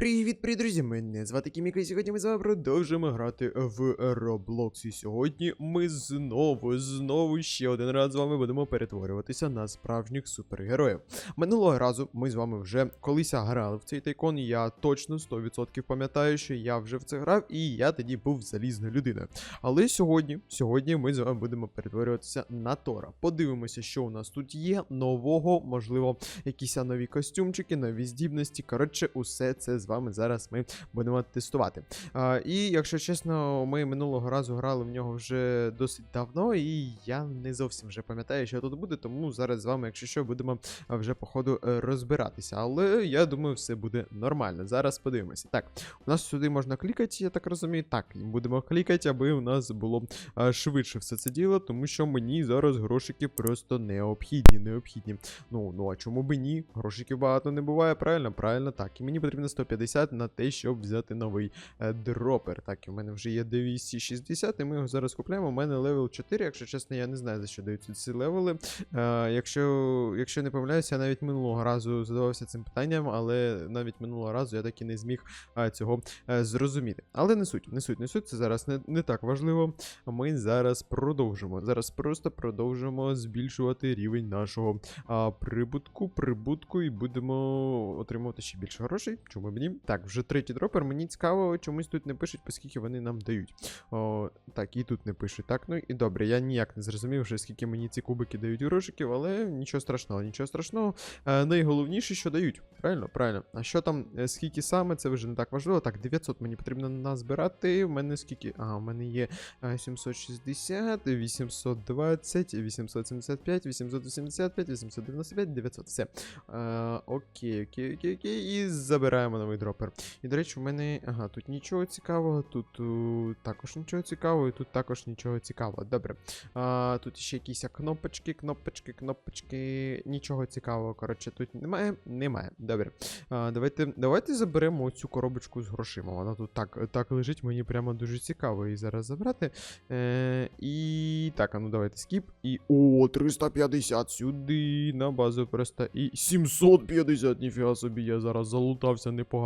Привіт, привіт, друзі! Мене звати Кіміка, і сьогодні ми з вами продовжуємо грати в Roblox. І сьогодні ми знову, знову ще один раз з вами будемо перетворюватися на справжніх супергероїв. Минулого разу ми з вами вже колись грали в цей тайкон, я точно 100% пам'ятаю, що я вже в це грав, і я тоді був залізною людиною. Але сьогодні, сьогодні ми з вами будемо перетворюватися на Тора. Подивимося, що у нас тут є нового, можливо, якісь нові костюмчики, нові здібності. Коротше, усе це з вами зараз ми будемо тестувати. А, і якщо чесно, ми минулого разу грали в нього вже досить давно, і я не зовсім вже пам'ятаю, що тут буде, тому зараз з вами, якщо що, будемо вже по ходу е, розбиратися. Але я думаю, все буде нормально. Зараз подивимося. Так, у нас сюди можна клікати, я так розумію. Так, будемо клікати, аби у нас було швидше все це діло, тому що мені зараз грошики просто необхідні. необхідні. Ну, ну а чому би ні? Грошиків багато не буває, правильно? Правильно, так. І мені потрібно 150 на те, щоб взяти новий е, дропер. Так, в мене вже є 260, і ми його зараз купляємо. У мене левел 4, якщо чесно, я не знаю, за що даються ці левели. Е, якщо, якщо не помиляюся, я навіть минулого разу задавався цим питанням, але навіть минулого разу я так і не зміг е, цього е, зрозуміти. Але не суть, не суть, не суть, це зараз не, не так важливо. Ми зараз продовжимо. Зараз просто продовжимо збільшувати рівень нашого а, прибутку, прибутку, і будемо отримувати ще більше грошей. Чому б ні? Так, вже третій дропер. Мені цікаво, чомусь тут не пишуть, оскільки вони нам дають. О, так, і тут не пишуть. Так, ну і добре, я ніяк не зрозумів, вже скільки мені ці кубики дають грошиків, але нічого страшного, нічого страшного. Е, найголовніше, що дають. Правильно, правильно. А що там, е, скільки саме, це вже не так важливо. Так, 900 мені потрібно назбирати. У мене скільки. Ага, у мене є е, 760, 820, 875, 885, 895, 900. Все. Е, окей, окей, окей, окей. І забираємо новий дропер. І, до речі, у мене. Ага, тут нічого цікавого, тут у, також нічого цікавого, і тут також нічого цікавого. Добре. А, тут ще якісь кнопочки, кнопочки, кнопочки. Нічого цікавого, коротше, тут немає. Немає. Добре. А, давайте, давайте заберемо цю коробочку з грошима. Вона тут так, так лежить, мені прямо дуже цікаво її зараз забрати. Е, і так, а ну давайте скіп. І. О, 350 сюди. На базу просто. І 750, ніфіга собі, я зараз залутався непогано.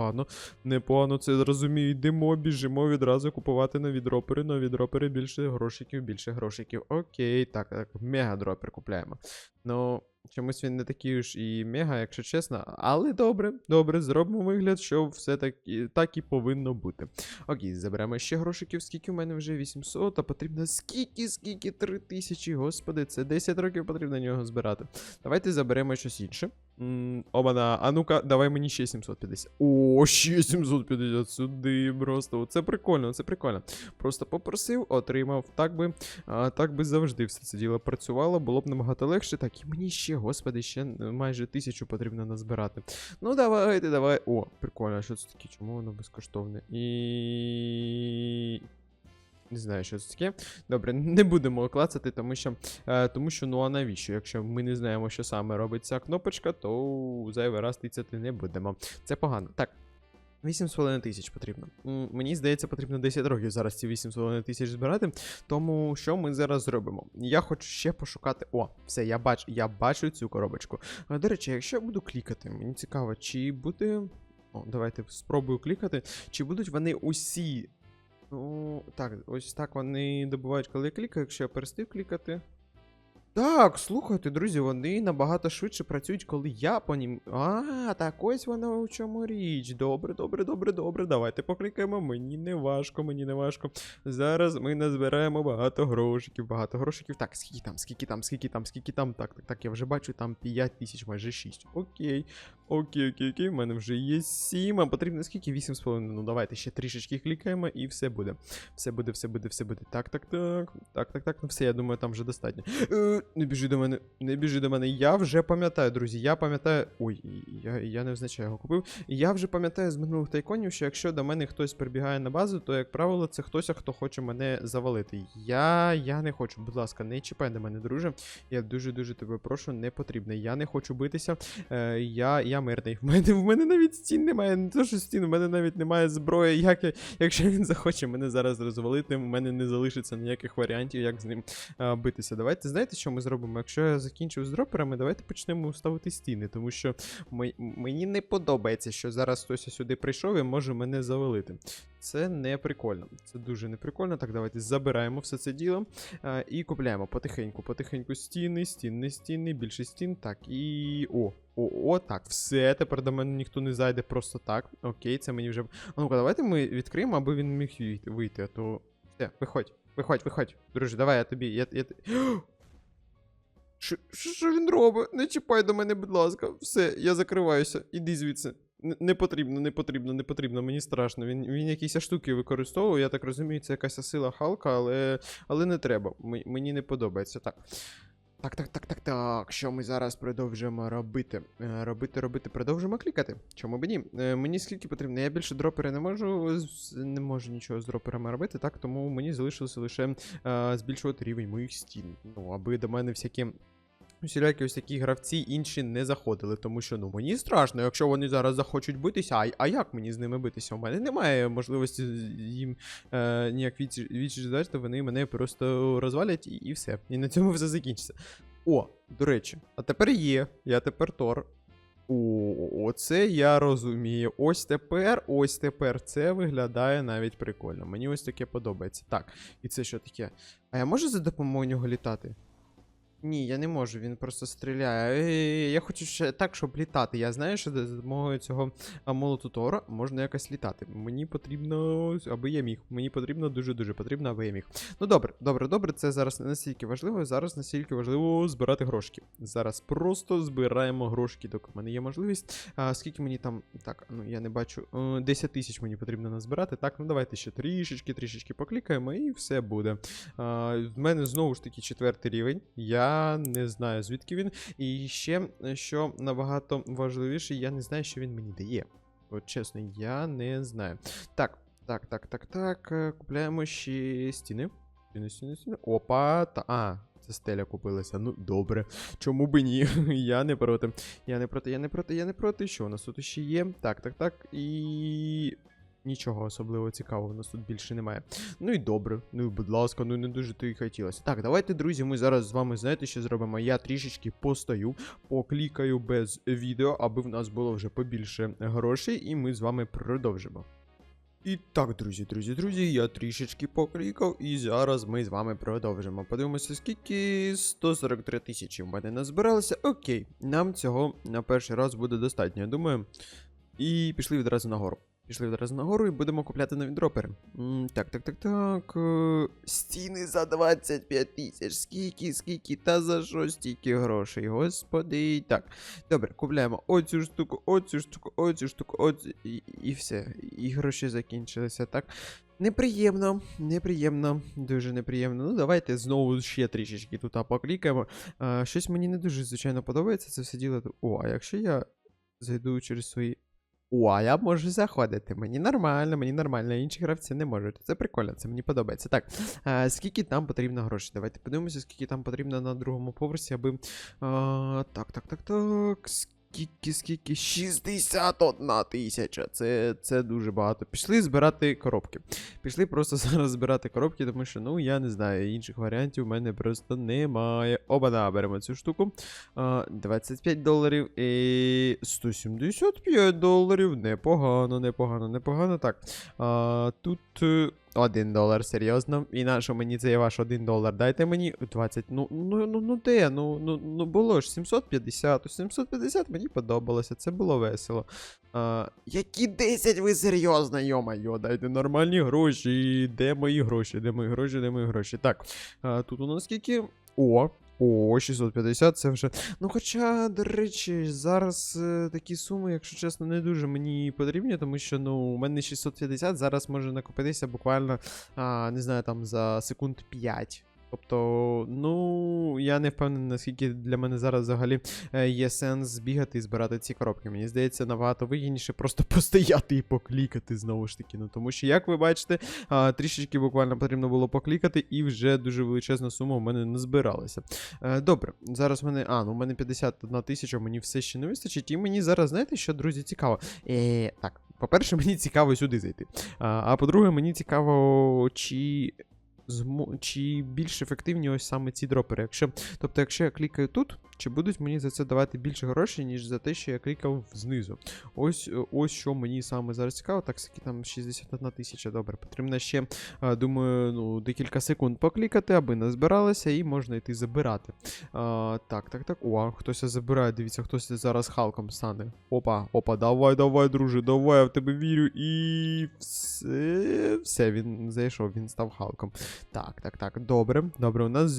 Непогано це розумію. Йдемо, біжимо відразу купувати нові дропери. Нові дропери більше грошиків, більше грошиків. Окей, так, так, мега дропер купляємо. Ну. Чомусь він не такий ж і мега, якщо чесно. Але добре, добре, зробимо вигляд, що все так так і повинно бути. Окей, заберемо ще грошиків, скільки в мене вже 800, а потрібно скільки, скільки 3000, господи, це 10 років потрібно нього збирати. Давайте заберемо щось інше. Обана, а ну-ка, давай мені ще 750. О, ще 750 сюди просто. Це прикольно, це прикольно. Просто попросив, отримав. Так би, а, так би завжди все це діло працювало, було б набагато легше. Так, і мені ще, господи, ще майже тисячу потрібно назбирати. Ну, давайте, давай. О, прикольно, а що це таке? Чому воно безкоштовне? І. Не знаю, що це таке. Добре, не будемо клацати, тому що, е, тому що ну а навіщо? Якщо ми не знаємо, що саме робить ця кнопочка, то зайвий раз тицяти не будемо. Це погано. Так. 8,5 тисяч потрібно. Мені здається, потрібно 10 років зараз ці 8,5 тисяч збирати. Тому що ми зараз зробимо? Я хочу ще пошукати. О, все, я бачу, я бачу цю коробочку. До речі, якщо я буду клікати, мені цікаво, чи буде. О, давайте спробую клікати. Чи будуть вони усі. Ну, так, ось так вони добувають, коли я клікаю, якщо я перестаю клікати. Так, слухайте, друзі, вони набагато швидше працюють, коли я по ним. А, так ось воно в чому річ. Добре, добре, добре, добре. Давайте покликаємо. Мені не важко, мені не важко. Зараз ми назбираємо багато грошиків, багато грошиків. Так, скільки там, скільки там, скільки там, скільки там. Так, так, так, я вже бачу, там 5 тисяч, майже 6. Окей. Окей, окей, окей. В мене вже є 7. А потрібно скільки? 8,5. Ну, давайте ще трішечки клікаємо і все буде. Все буде, все буде, все буде. Так, так, так. Так, так, так. Ну все, я думаю, там вже достатньо. Е, не біжи до мене, не біжи до мене. Я вже пам'ятаю, друзі. Я пам'ятаю. Ой, я, я не визначаю його купив. Я вже пам'ятаю з минулих тайконів, що якщо до мене хтось прибігає на базу, то, як правило, це хтось, хто хоче мене завалити. Я я не хочу, будь ласка, не чіпай до мене, друже. Я дуже-дуже тебе прошу, не потрібно. Я не хочу битися. Е, я, я мирний. В мене, в мене навіть стін немає, не то що стін, в мене навіть немає зброї. Як я, якщо він захоче мене зараз розвалити, в мене не залишиться ніяких варіантів, як з ним а, битися. Давайте знаєте, що ми зробимо? Якщо я закінчив з дроперами, давайте почнемо ставити стіни, тому що ми- мені не подобається, що зараз хтось сюди прийшов і може мене завалити. Це не прикольно. Це дуже не прикольно. Так, давайте забираємо все це діло а, і купляємо потихеньку, потихеньку стіни, стіни, стіни, більше стін. Так, і. О, о, о, так, все. Тепер до мене ніхто не зайде просто так. Окей, це мені вже. Ну-ка, давайте ми відкриємо, аби він міг вийти- а то. Все, виходь, виходь, виходь. Друже, давай, я тобі. Я, я... Що, що він робить? Не чіпай до мене, будь ласка. Все, я закриваюся. Іди звідси. Не, потрібно, не потрібно, не потрібно, мені страшно. Він, він якісь штуки використовує, я так розумію, це якась сила Халка, але, але не треба. Мені не подобається. Так. Так, так, так, так, так. Що ми зараз продовжимо робити? Е, робити, робити, продовжимо клікати. Чому б ні? Е, мені скільки потрібно? Я більше дропери не можу, не можу нічого з дроперами робити, так, тому мені залишилося лише е, збільшувати рівень моїх стін. Ну, аби до мене всякі. Всілякі ось такі гравці інші не заходили, тому що ну мені страшно, якщо вони зараз захочуть битися, а, а як мені з ними битися? У мене немає можливості їм е, ніяк відч- відчіч дати, то вони мене просто розвалять і, і все. І на цьому все закінчиться. О, до речі, а тепер є. Я тепер Тор. О, оце я розумію. Ось тепер, ось тепер це виглядає навіть прикольно. Мені ось таке подобається. Так, і це що таке? А я можу за допомогою нього літати? Ні, я не можу, він просто стріляє. Е, Я хочу ще так, щоб літати. Я знаю, що за допомогою цього молоту Тора можна якось літати. Мені потрібно, аби я міг. Мені потрібно дуже-дуже потрібно, аби я міг. Ну добре, добре, добре, це зараз не настільки важливо. Зараз настільки важливо збирати грошки. Зараз просто збираємо грошки, доки в мене є можливість. А скільки мені там. Так, ну я не бачу. Е, 10 тисяч мені потрібно назбирати. Так, ну давайте ще трішечки, трішечки поклікаємо, і все буде. А, в мене знову ж таки четвертий рівень. Я не знаю, звідки він. І ще, е, що набагато важливіше, я не знаю, що він мені дає. От чесно, я не знаю. Так, так, так, так, так. е, Купляємо ще стіни. Стіни, стіни, стіни. Опа, та. А, це стеля купилася. Ну, добре. Чому би ні? я не проти. Я не проти, я не проти, я не проти. Що у нас тут ще є? Так, так, так. І. Нічого особливо цікавого у нас тут більше немає. Ну і добре, ну і будь ласка, ну не дуже то і хотілося. Так, давайте, друзі, ми зараз з вами знаєте, що зробимо? Я трішечки постою, поклікаю без відео, аби в нас було вже побільше грошей, і ми з вами продовжимо. І так, друзі, друзі, друзі, я трішечки поклікав, і зараз ми з вами продовжимо. Подивимося, скільки 143 тисячі в мене назбиралося. Окей, нам цього на перший раз буде достатньо, я думаю. І пішли відразу нагору. Пішли відразу нагору і будемо купляти нові дропери. Так, так, так, так. е, Стіни за 25 тисяч. Скільки, скільки, та за що стільки грошей, господи. Так. Добре, купляємо оцю штуку, оцю штуку, оцю штуку, оцю. І, все. І гроші закінчилися, так. Неприємно, неприємно, дуже неприємно. Ну, давайте знову ще трішечки тут поклікаємо. А, щось мені не дуже, звичайно, подобається це все діло. О, а якщо я зайду через свої. О, я можу заходити. Мені нормально, мені нормально, інші гравці не можуть. Це прикольно, це мені подобається. Так, скільки там потрібно грошей? Давайте подивимося, скільки там потрібно на другому поверсі, аби. А, так, так, так, так. Скільки, скільки? 61 тисяча. Це, це дуже багато. Пішли збирати коробки. Пішли просто зараз збирати коробки, тому що, ну, я не знаю, інших варіантів в мене просто немає. Оба-да, беремо цю штуку. 25 доларів і 175 доларів. Непогано, непогано, непогано. Так. Тут. Один долар, серйозно. І на що мені цей ваш один долар? Дайте мені 20. Ну, ну, ну, ну де? Ну, ну, ну було ж 750. 750 мені подобалося, це було весело. А, які 10 ви серйозно, йо-майо, дайте нормальні гроші. Де мої гроші? Де мої гроші, де мої гроші? Так. А, тут у нас скільки? О, о, 650 це вже. Ну, хоча, до речі, зараз е, такі суми, якщо чесно, не дуже мені потрібні, тому що ну, у мене 650 зараз може накопитися буквально, а, не знаю, там за секунд 5. Тобто, ну, я не впевнений, наскільки для мене зараз взагалі е, є сенс збігати і збирати ці коробки. Мені здається, набагато вигідніше просто постояти і поклікати знову ж таки. Ну тому що, як ви бачите, трішечки буквально потрібно було поклікати, і вже дуже величезна сума в мене не збиралася. Е, добре, зараз в мене. А, ну в мене 51 тисяча, мені все ще не вистачить. І мені зараз, знаєте, що, друзі, цікаво. Е, так, по-перше, мені цікаво сюди зайти. А по-друге, мені цікаво, чи. Змо... Чи більш ефективні ось саме ці дропери? Якщо... Тобто, якщо я клікаю тут, чи будуть мені за це давати більше грошей, ніж за те, що я клікав знизу? Ось е, ось що мені саме зараз цікаво. Так, там 61 тисяча, добре. Потрібно ще, думаю, ну, декілька секунд поклікати, аби назбиралося, і можна йти забирати. А, так, так, так. О, хтось забирає, дивіться, хтось зараз Халком стане. Опа, опа, давай, давай, друже, давай, я в тебе вірю. І все, все, він зайшов, він став Халком. Так, так, так. Добре, добре, у нас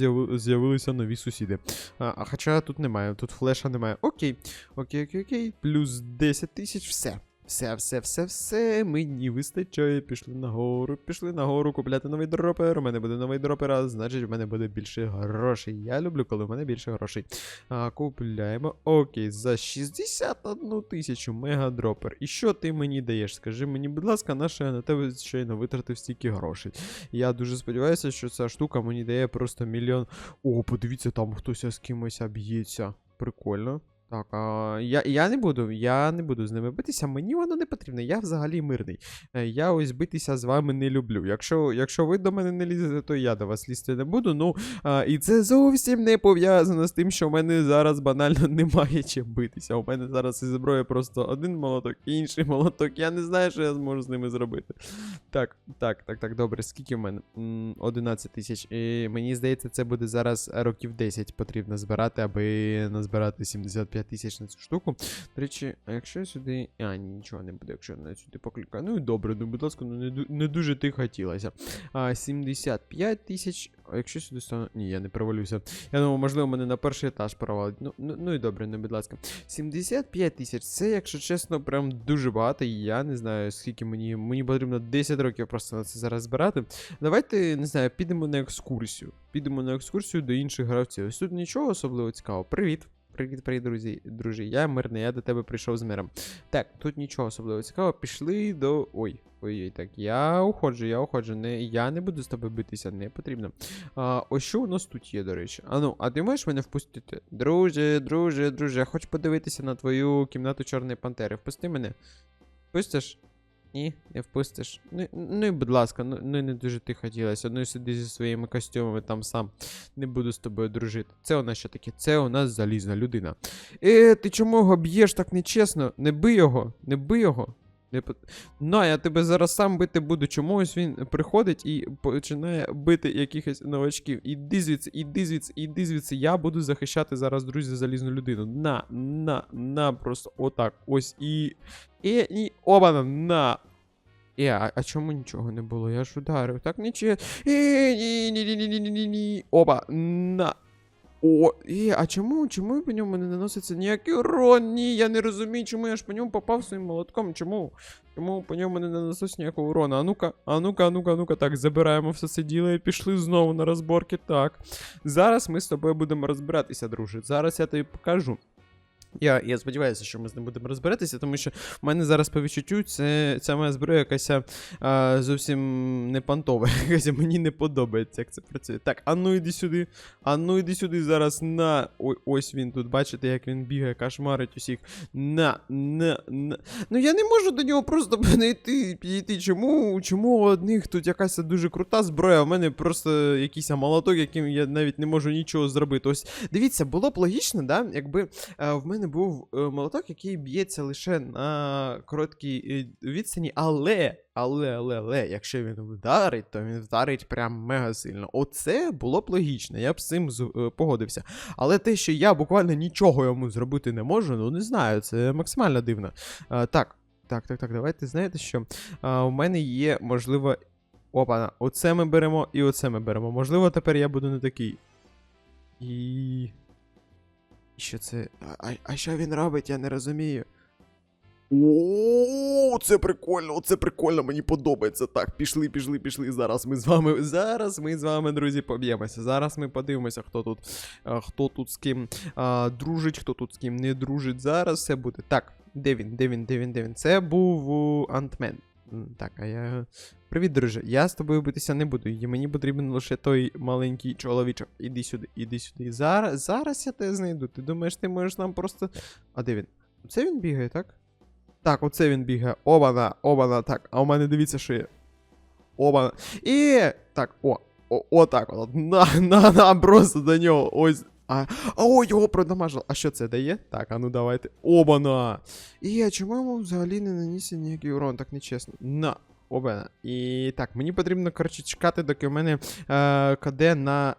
з'явилися нові сусіди. А, а хоча тут немає, тут флеша немає. Окей, окей, окей, окей. Плюс 10 тисяч, все. Все, все, все, все, мені вистачає. Пішли нагору, пішли нагору купляти новий дропер. У мене буде новий дропер, а значить в мене буде більше грошей. Я люблю, коли в мене більше грошей. А, купляємо. Окей, за 61 тисячу мегадропер. І що ти мені даєш? Скажи мені, будь ласка, наше на тебе щойно витратив стільки грошей. Я дуже сподіваюся, що ця штука мені дає просто мільйон. О, подивіться, там хтось з кимось об'ється. Прикольно. Так, а я, я не буду, я не буду з ними битися, мені воно не потрібно, я взагалі мирний. Е, Я ось битися з вами не люблю. Якщо, якщо ви до мене не лізете, то я до вас лізти не буду. Ну, а, і це зовсім не пов'язано з тим, що в мене зараз банально немає чим битися. У мене зараз із зброї просто один молоток, і інший молоток. Я не знаю, що я зможу з ними зробити. Так, так, так, так, добре. Скільки в мене? М, 11 тисяч. І мені здається, це буде зараз років 10 потрібно збирати, аби назбирати 75 тисяч на цю штуку. До речі, а якщо я сюди. А, ні, нічого не буде, якщо я сюди покликаю. Ну і добре, ну будь ласка, ну не, не дуже ти хотілося. А, 75 тисяч. А якщо сюди стану. Ні, я не провалюся. Я думаю, можливо, мене на перший етаж провалить. Ну, ну, ну і добре, ну будь ласка. 75 тисяч. Це, якщо чесно, прям дуже багато. І я не знаю, скільки мені. Мені потрібно 10 років просто на це зараз збирати. Давайте, не знаю, підемо на екскурсію. Підемо на екскурсію до інших гравців. Ось тут нічого особливо цікавого. Привіт. Привіт, привіт, друзі, друзі. Я мирний, я до тебе прийшов з миром. Так, тут нічого особливого цікавого. Пішли до. Ой, ой-ой, так. Я уходжу, я уходжу. Не, я не буду з тобою битися, не потрібно. А, ось що у нас тут є, до речі. А ну, а ти можеш мене впустити? Друже, друже, друже, я хочу подивитися на твою кімнату Чорної Пантери. Впусти мене. Впустиш? Ні, не впустиш. Ну, ну і будь ласка, ну, ну не дуже ти хотілося. Ну і сиди зі своїми костюмами там сам. Не буду з тобою дружити. Це у нас що таке? Це у нас залізна людина. Е, ти чому його б'єш так нечесно? Не бий його, не бий його. Не. На, я тебе зараз сам бити буду. Чомусь він приходить і починає бити якихось новачків. Іди звідси, іди звідси, іди звідси. Я буду захищати зараз, друзі, залізну людину. На, на, на, просто отак. Ось і. І, і обана, на. Е, а, а чому нічого не було? Я ж ударив. Так нічого. Е, ні, ні, ні, ні, ні, ні, ні, ні. Оба, на. О, і, а чому, чому по ньому не наноситься ніякий урон? Ні, я не розумію, чому я ж по ньому попав своїм молотком. Чому? Чому по ньому не наноситься ніякого урона? А ну-ка, а ну-ка, а ну-ка, а ну-ка, так, забираємо все це діло і пішли знову на розборки. Так. Зараз ми з тобою будемо розбиратися, друже. Зараз я тобі покажу. Я, я сподіваюся, що ми з ним будемо розбиратися, тому що в мене зараз по відчуттю це, ця моя зброя якась а, зовсім не понтова. Якась мені не подобається, як це працює. Так, а ну іди сюди. А ну іди сюди зараз на. Ой, ось він тут, бачите, як він бігає, кошмарить усіх. На, на, на. Ну я не можу до нього просто підійти. підійти. Чому? Чому у одних тут якась дуже крута зброя, а в мене просто якийсь молоток, яким я навіть не можу нічого зробити. Ось дивіться, було б логічно, да, якби е, в мене був е, молоток, який б'ється лише на короткій е, відстані, але, але, але, але, якщо він вдарить, то він вдарить прям мега сильно. Оце було б логічно, я б з цим е, погодився. Але те, що я буквально нічого йому зробити не можу, ну не знаю, це максимально дивно. Е, так, так, так, так, давайте знаєте що? А, у мене є, можливо. Опа, оце ми беремо і оце ми беремо. Можливо, тепер я буду не такий. І. І Що це? А, а, що він робить, я не розумію. О, це прикольно, це прикольно, мені подобається. Так, пішли, пішли, пішли. Зараз ми з вами. Зараз ми з вами, друзі, поб'ємося. Зараз ми подивимося, хто тут, хто тут з ким а, дружить, хто тут з ким не дружить. Зараз все буде. Так, де він? Де він? Де він? Де він? Це був Антмен. Так, а я. Привіт, друже. Я з тобою битися не буду. І мені потрібен лише той маленький чоловічок. Іди сюди, іди сюди. Зараз, зараз я тебе знайду. Ти думаєш, ти можеш нам просто. А де він? Це він бігає, так? Так, оце він бігає. Обана, обана, так. А у мене дивіться, що є. Обана. І. Так, о. О, отак от. На, на, на, просто до нього. Ось. А, о, його продамажив. А що це дає? Так, а ну давайте. Обана! І а чому йому взагалі не нанісся ніякий урон, так нечесно. На. Обана. І так, мені потрібно, коротше, чекати, доки в мене е, КД на.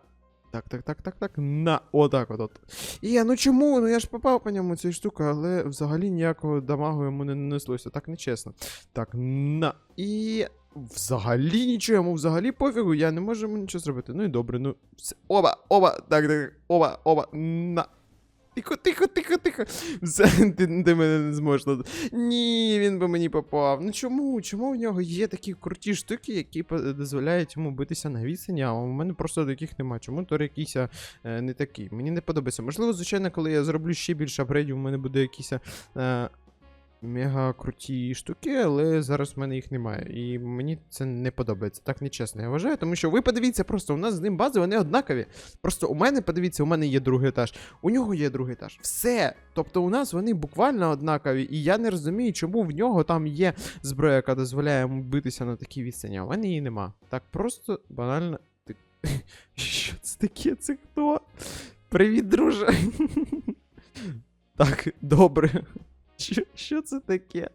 Так, так, так, так, так. На. Отак от. от. Я, ну чому? Ну я ж попав по ньому цією штукою, але взагалі ніякого дамагу йому не нанеслося. Так нечесно. Так, на. І. Взагалі нічого, йому взагалі пофігу, я не можу йому нічого зробити. Ну і добре, ну. Все. Оба, оба, так, так, оба, оба, на. Тихо, тихо, тихо, тихо. Все, ти, ти мене не зможеш. Ні, він би мені попав. Ну чому? Чому в нього є такі круті штуки, які дозволяють йому битися на відстані, а у мене просто таких нема. Чому Тор якийсь е, не такий? Мені не подобається. Можливо, звичайно, коли я зроблю ще більше апгрейдів, у мене буде якийсь. е, мега круті штуки, але зараз в мене їх немає. І мені це не подобається. Так нечесно, я вважаю, тому що ви подивіться, просто у нас з ним бази, вони однакові. Просто у мене, подивіться, у мене є другий етаж, у нього є другий етаж. Все. Тобто у нас вони буквально однакові, і я не розумію, чому в нього там є зброя, яка дозволяє йому битися на такій відстані, в мене її нема. Так просто банально. Що це таке? Це хто? Привіт, друже. Так, добре. Що, що це таке?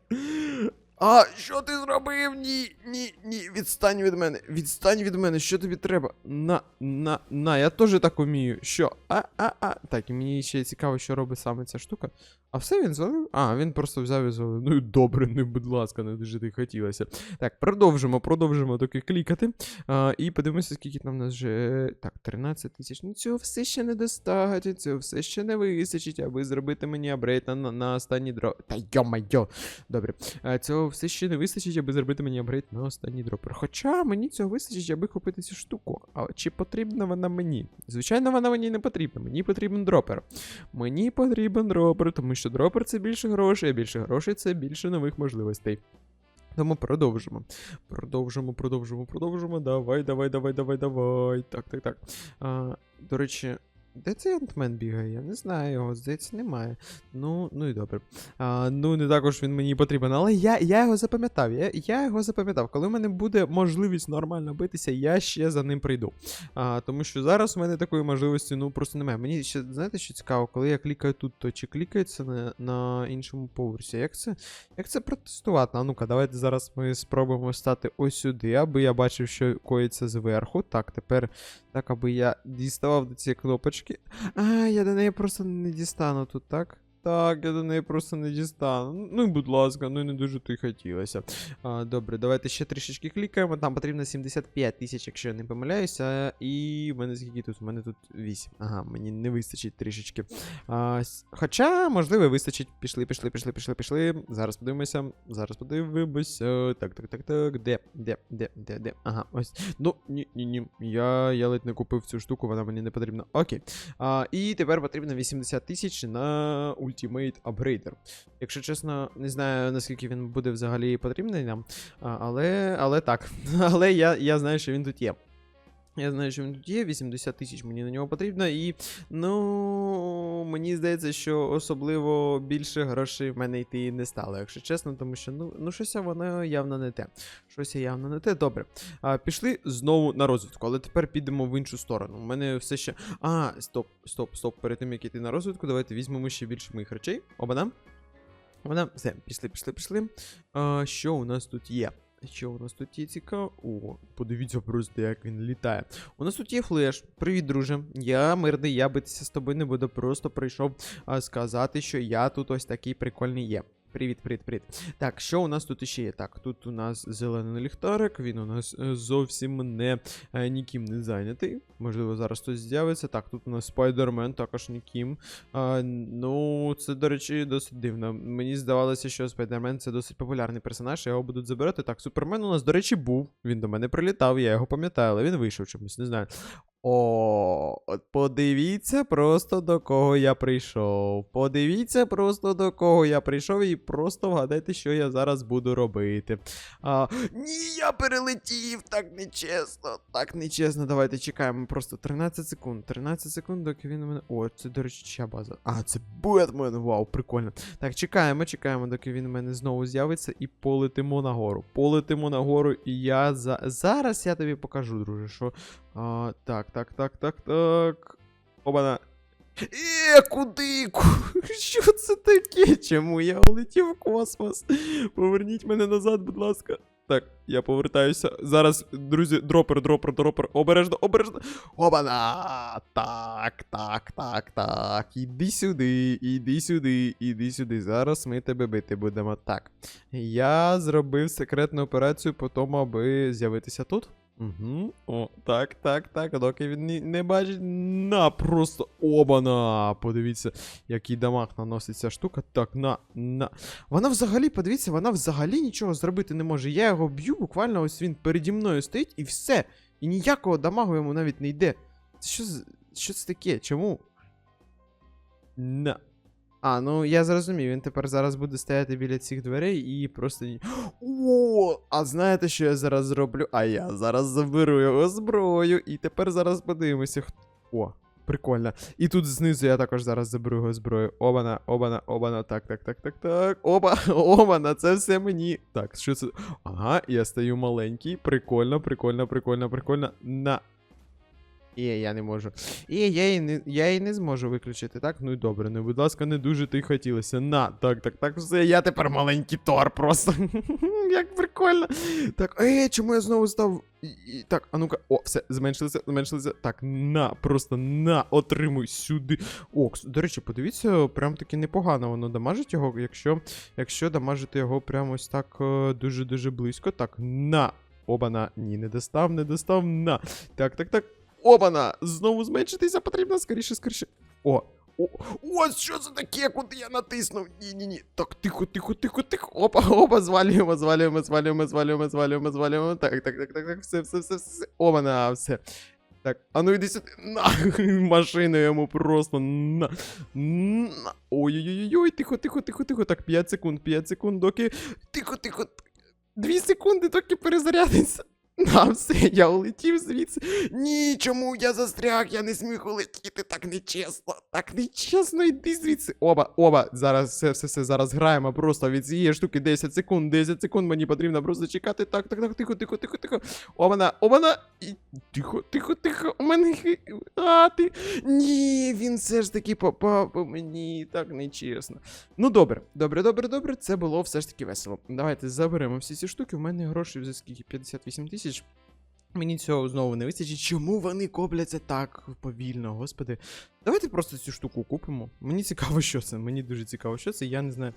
А, що ти зробив? Ні, ні, ні, відстань від мене, відстань від мене, що тобі треба? На, на, на, я теж так умію. Що? А, а, а. Так, і мені ще цікаво, що робить саме ця штука. А все він звалив? А, він просто взяв і звалив. Ну і добре, ну будь ласка, не дуже ти хотілося. Так, продовжимо, продовжимо доки клікати. А, і подивимося, скільки там у нас вже. Так, 13 тисяч. Ну цього все ще не достатньо, цього все ще не вистачить, аби зробити мені апгрейд на, на, на останній дро. Та йо-майо. Добре. А, цього все ще не вистачить, аби зробити мені апгрейд на останній дропер. Хоча мені цього вистачить, аби купити цю штуку. А чи потрібна вона мені? Звичайно, вона мені не потрібна. Мені потрібен дропер. Мені потрібен дропер, тому що дропер це більше грошей, а більше грошей це більше нових можливостей. Тому продовжимо. Продовжимо, продовжимо, продовжимо. Давай, давай, давай, давай, давай. Так, так, так. А, до речі, де цей антмен бігає? Я не знаю його, здається, немає. Ну, ну і добре. А, ну, не також він мені потрібен, але я, я його запам'ятав. Я, я його запам'ятав. Коли в мене буде можливість нормально битися, я ще за ним прийду. А, тому що зараз у мене такої можливості ну просто немає. Мені ще знаєте, що цікаво, коли я клікаю тут, то чи клікається на, на іншому поверсі? Як це, як це протестувати? А ну-ка, давайте зараз ми спробуємо стати ось сюди, аби я бачив, що коїться зверху. Так, тепер так, аби я діставав до цієї кнопочки. А, я до неї просто не дістану тут, так? Так, я до неї просто не дістану. Ну, і будь ласка, ну і не дуже то й хотілося. А, добре, давайте ще трішечки клікаємо. Там потрібно 75 тисяч, якщо я не помиляюся. І в мене скільки тут? У мене тут 8. Ага, мені не вистачить трішечки. А, хоча, можливо, вистачить. Пішли, пішли, пішли, пішли, пішли. Зараз подивимося. Зараз подивимося. Так, так, так, так. Де? Де? Де? Де? Де? Ага, ось. Ну, ні, ні, ні. Я, я ледь не купив цю штуку, вона мені не потрібна. Окей. А, і тепер потрібно 80 тисяч на Ultimate Upgrader. Якщо чесно, не знаю, наскільки він буде взагалі потрібний нам. Але, але так. Але я, я знаю, що він тут є. Я знаю, що він тут є, 80 тисяч мені на нього потрібно, і ну мені здається, що особливо більше грошей в мене йти не стало, якщо чесно, тому що ну, ну щось воно явно не те. Щось явно не те. Добре. А, пішли знову на розвитку, але тепер підемо в іншу сторону. У мене все ще. А, стоп, стоп, стоп. Перед тим як іти на розвитку, давайте візьмемо ще більше моїх речей. Оба-дам. Оба-дам. Все, пішли, пішли, пішли. А, що у нас тут є? Що у нас тут є цікаво? О, подивіться просто, як він літає. У нас тут є флеш. Привіт, друже. Я мирний, я битися з тобою не буду. Просто прийшов а, сказати, що я тут ось такий прикольний є. Привіт, привіт, привіт. Так, що у нас тут іще є? Так, тут у нас зелений ліхтарик, він у нас е, зовсім не е, ніким не зайнятий. Можливо, зараз хтось з'явиться. Так, тут у нас спайдермен, також ніким. А, ну, це, до речі, досить дивно. Мені здавалося, що спайдермен це досить популярний персонаж, його будуть забирати. Так, супермен у нас, до речі, був. Він до мене прилітав, я його пам'ятаю, але він вийшов чомусь, не знаю. О, подивіться просто до кого я прийшов. Подивіться просто до кого я прийшов і просто вгадайте, що я зараз буду робити. А, ні, я перелетів, так нечесно, так нечесно. Давайте чекаємо просто 13 секунд. 13 секунд, доки він у мене. О, це, до речі, чия база. А, це Бетмен. Вау, прикольно. Так, чекаємо, чекаємо, доки він у мене знову з'явиться, і полетимо нагору. Полетимо нагору, і я за. Зараз я тобі покажу, друже, що. А, так, так, так, так, так. Обана. Е, куди? Що це таке? Чому я улетів в космос? Поверніть мене назад, будь ласка. Так, я повертаюся. Зараз, друзі, дропер, дропер, дропер. Обережно, обережно. Обана! Так, так, так, так. Іди сюди, іди сюди, іди сюди. Зараз ми тебе бити будемо. Так. Я зробив секретну операцію по тому, аби з'явитися тут. Угу. О, так, так, так. Доки він не бачить. На, просто обана. Подивіться, який дамаг наносить ця штука. Так, на, на. Вона взагалі, подивіться, вона взагалі нічого зробити не може. Я його б'ю, буквально ось він переді мною стоїть і все. І ніякого дамагу йому навіть не йде. Що, що це таке? Чому? На. А, ну я зрозумів, він тепер зараз буде стояти біля цих дверей і просто. О, а знаєте, що я зараз зроблю? А я зараз заберу його зброю, і тепер зараз подивимося. хто- О, прикольно. І тут знизу я також зараз заберу його зброю. Обана, обана, обана. Так, так, так, так, так. Оба, обана, це все мені. Так, що це? Ага, я стаю маленький. Прикольно, прикольно, прикольно, прикольно. На. І я не можу. І я її не, я її не зможу виключити, так? Ну і добре, ну будь ласка, не дуже ти хотілося. На, так, так, так, все, я тепер маленький Тор просто. Як прикольно. Так, е, чому я знову став. І- Так, а ну-ка, о, все, зменшилося, зменшилося. Так, на, просто на, отримуй сюди. О, кс- до речі, подивіться, прям таки непогано воно дамажить його, якщо, якщо дамажити його прямо ось так е, дуже-дуже близько. Так, на. Обана, ні, не достав, не достав, на. Так, так, так. Обана! Знову зменшитися потрібно скоріше, скоріше. О, о, ось що це таке, куди я натиснув? Ні-ні-ні. Так, тихо, тихо, тихо, тихо. Опа, опа, звалюємо, звалюємо, звалюємо, звалюємо, звалюємо, звалюємо. Так, так, так, так, так, все, все, все, все, все. Обана, все. Так, а ну іди сюди. На, машину йому просто на. на. Ой-ой-ой, тихо, тихо, тихо, тихо. Так, 5 секунд, 5 секунд, доки. Тихо, тихо. 2 секунди, доки перезарядиться. На, все, я улетів звідси. Ні, чому я застряг? Я не зміг улетіти, так нечесно. Так нечесно, йди звідси. Оба, оба, зараз все, все, все, зараз граємо просто від цієї штуки 10 секунд, 10 секунд, мені потрібно просто чекати. Так, так, так, тихо, тихо, тихо, тихо. Обана, обана. І тихо, тихо, тихо. У мене. А, ти. Ні, він все ж таки попав по мені. Так нечесно. Ну добре, добре, добре, добре. Це було все ж таки весело. Давайте заберемо всі ці штуки. У мене грошей за скільки? 58 тисяч. Мені цього знову не вистачить. Чому вони копляться так повільно, господи? Давайте просто цю штуку купимо. Мені цікаво, що це. Мені дуже цікаво, що це. Я не знаю.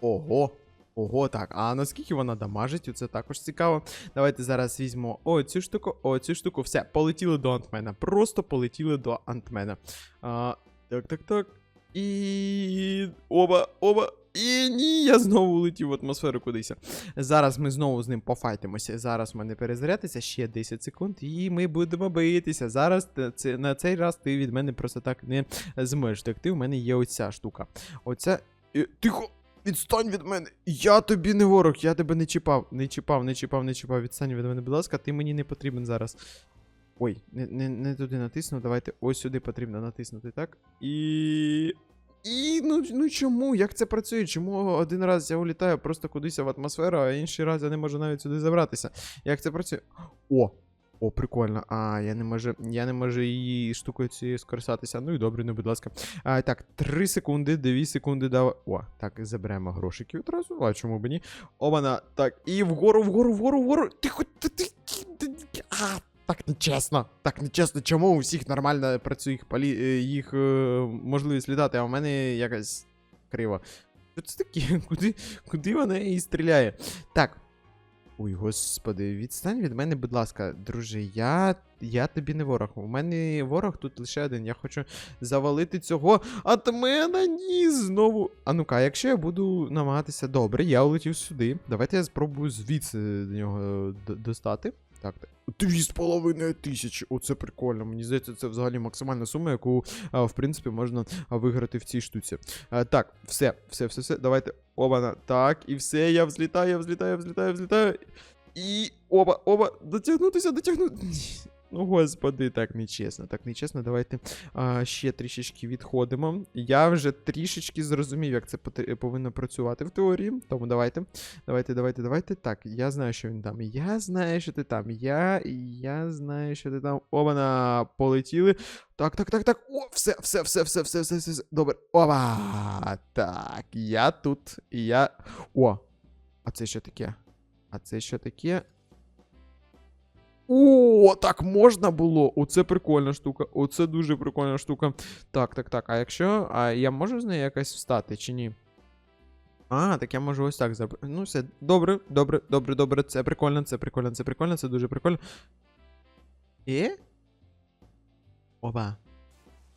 Ого. Ого, так. А наскільки вона дамажить? Це також цікаво. Давайте зараз візьмемо о цю штуку, о цю штуку. Все, полетіли до Антмена. Просто полетіли до Антмена. Так, так, так. І. Оба, оба. І ні, я знову улетів в атмосферу кудись. Зараз ми знову з ним пофайтимося. Зараз в мене перезарядиться ще 10 секунд, і ми будемо битися. Зараз це, на цей раз ти від мене просто так не зможеш втекти. У мене є оця штука. Оця. Е, Тихо! Відстань від мене! Я тобі не ворог, я тебе не чіпав, не чіпав, не чіпав, не чіпав. Відстань від мене, будь ласка, ти мені не потрібен зараз. Ой, не, не, не туди натиснув. Давайте ось сюди потрібно натиснути, так? І. І ну, ну чому? Як це працює? Чому один раз я улітаю просто кудись в атмосферу, а інший раз я не можу навіть сюди забратися? Як це працює? О! О, прикольно. А, я не можу, я не можу її штукою цією скористатися. Ну і добре, ну будь ласка. А, так, 3 секунди, 2 секунди дав. О, так, заберемо грошики одразу. А чому б ні? Обана, так, і вгору, вгору, вгору, вгору. Ти, ти, ти, ти, так нечесно. Так нечесно. Чому у всіх нормально працює їх, полі... е, їх е, можливість літати, а у мене якось криво. Що це таке? Куди, куди вона її стріляє? Так. Ой, господи, відстань від мене, будь ласка, друже, я. Я тобі не ворог. У мене ворог тут лише один. Я хочу завалити цього атмена. Ні, знову. А ну-ка, якщо я буду намагатися. Добре, я улетів сюди. Давайте я спробую звідси до нього д- достати. Так, так. Дві з половиною тисячі. Оце прикольно. Мені здається, це взагалі максимальна сума, яку, в принципі, можна виграти в цій штуці. Так, все, все, все, все. Давайте. Обана. Так, і все, я взлітаю, я взлітаю, я взлітаю, взлітаю. І. Оба, оба, дотягнутися, дотягнути. Ну, господи, так нечесно, так нечесно. Давайте а, ще трішечки відходимо. Я вже трішечки зрозумів, як це повинно працювати в теорії. Тому давайте. Давайте, давайте, давайте. Так, я знаю, що він там. Я знаю, що ти там. Я я знаю, що ти там. Оба полетіли. Так, так, так, так. О, все, все, все, все, все, все, все. Добре. Опа. Так, я тут. Я. О! А це що таке? А це що таке? О, так можна було. Оце прикольна штука. Оце дуже прикольна штука. Так, так, так. А якщо. А я можу з нею якось встати чи ні? А, так я можу ось так зробити. Ну, все, добре, добре, добре, добре. Це прикольно, це прикольно, це прикольно, це дуже прикольно. Е? Опа.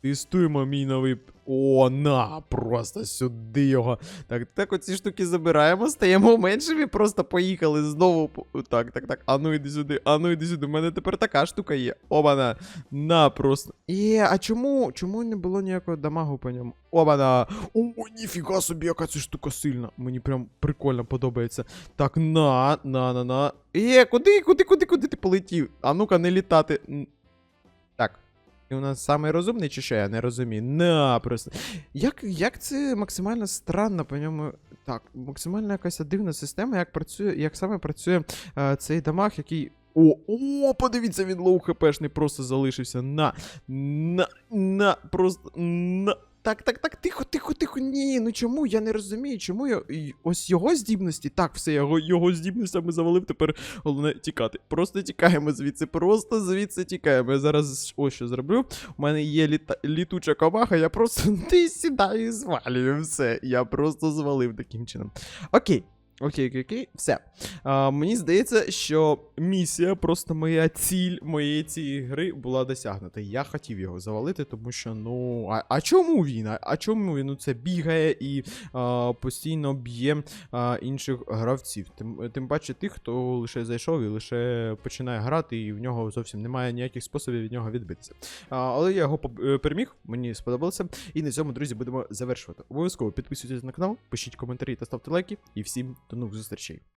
Тестуємо мій новий. О, на! Просто сюди його. Так, так, оці штуки забираємо, стаємо меншими, просто поїхали знову. Так, так, так. Ану іди сюди, ану іди сюди. У мене тепер така штука є. Обана. На просто. Е, а чому? Чому не було ніякого дамагу по ньому? Обана. О, ніфіга собі, яка ця штука сильна. Мені прям прикольно подобається. Так, на, на, на, на. Е, куди, куди, куди, куди ти полетів? А ну-ка, не літати. Ти у нас самий розумний, чи що я не розумію? На, просто. Як, як це максимально странно по ньому. Так, максимально якась дивна система, як працює, як саме працює е, цей дамаг, який. О, о, подивіться, він лоу хпшний просто залишився. На, на, на, просто на. Так, так, так, тихо, тихо, тихо. Ні, ну чому? Я не розумію, чому я. і Ось його здібності. Так, все, його, його здібностями завалив, тепер головне тікати. Просто тікаємо звідси, просто звідси тікаємо. Я зараз ось що зроблю. У мене є літа... літуча комаха, я просто ти сідаю і звалюю все. Я просто звалив таким чином. Окей. Окей, окей, окей, все. А, мені здається, що місія, просто моя ціль моєї цієї гри була досягнута. Я хотів його завалити, тому що, ну. А, а чому він? А, а чому він? Ну це бігає і а, постійно б'є інших гравців. Тим, тим паче тих, хто лише зайшов і лише починає грати, і в нього зовсім немає ніяких способів від нього відбитися. А, але я його е, переміг, мені сподобалося. І на цьому, друзі, будемо завершувати. Обов'язково підписуйтесь на канал, пишіть коментарі та ставте лайки. І всім до нових зустрічей.